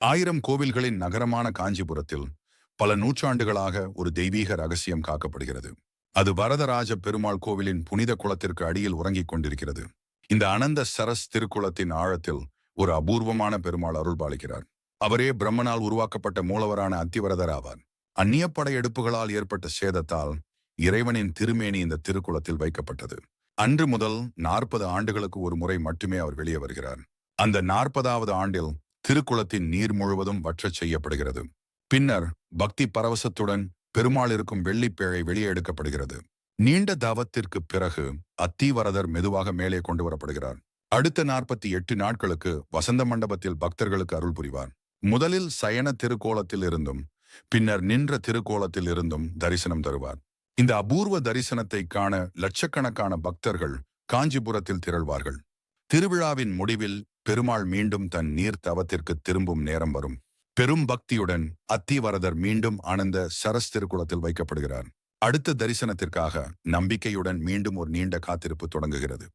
ஆயிரம் கோவில்களின் நகரமான காஞ்சிபுரத்தில் பல நூற்றாண்டுகளாக ஒரு தெய்வீக ரகசியம் காக்கப்படுகிறது. அது வரதராஜ பெருமாள் கோவிலின் புனித குளத்திற்கு அடியில் உறங்கிக் கொண்டிருக்கிறது. இந்த அனந்த சரஸ் திருக்குளத்தின் ஆழத்தில் ஒரு அபூர்வமான பெருமாள் அருள்பாலிக்கிறார். அவரே பிரம்மனால் உருவாக்கப்பட்ட மூலவரான அத்திவரதர் ஆவார். அந்நிய படையெடுப்புகளால் ஏற்பட்ட சேதத்தால் இறைவனின் திருமேனி இந்த திருக்குளத்தில் வைக்கப்பட்டது. அன்று முதல் நாற்பது ஆண்டுகளுக்கு ஒரு முறை மட்டுமே அவர் வெளியே வருகிறார். அந்த நாற்பதாவது ஆண்டில் திருக்குளத்தின் நீர் முழுவதும் வற்றச் செய்யப்படுகிறது. பின்னர் பக்தி பரவசத்துடன் பெருமாள் இருக்கும் வெள்ளிப்பேழை வெளியே எடுக்கப்படுகிறது. நீண்ட தவத்திற்கு பிறகு அத்தீவரதர் மெதுவாக மேலே கொண்டு வரப்படுகிறார். அடுத்த நாற்பத்தி எட்டு நாட்களுக்கு வசந்த மண்டபத்தில் பக்தர்களுக்கு அருள் புரிவார். முதலில் சயன திருக்கோலத்தில் இருந்தும் பின்னர் நின்ற திருக்கோலத்தில் இருந்தும் தரிசனம் தருவார். இந்த அபூர்வ தரிசனத்தை காண லட்சக்கணக்கான பக்தர்கள் காஞ்சிபுரத்தில் திரள்வார்கள். திருவிழாவின் முடிவில் பெருமாள் மீண்டும் தன் நீர் தவத்திற்கு திரும்பும் நேரம் வரும். பெரும் பக்தியுடன் அத்திவரதர் மீண்டும் ஆனந்த சரஸ் திருக்குளத்தில் வைக்கப்படுகிறார். அடுத்த தரிசனத்திற்காக நம்பிக்கையுடன் மீண்டும் ஒரு நீண்ட காத்திருப்பு தொடங்குகிறது.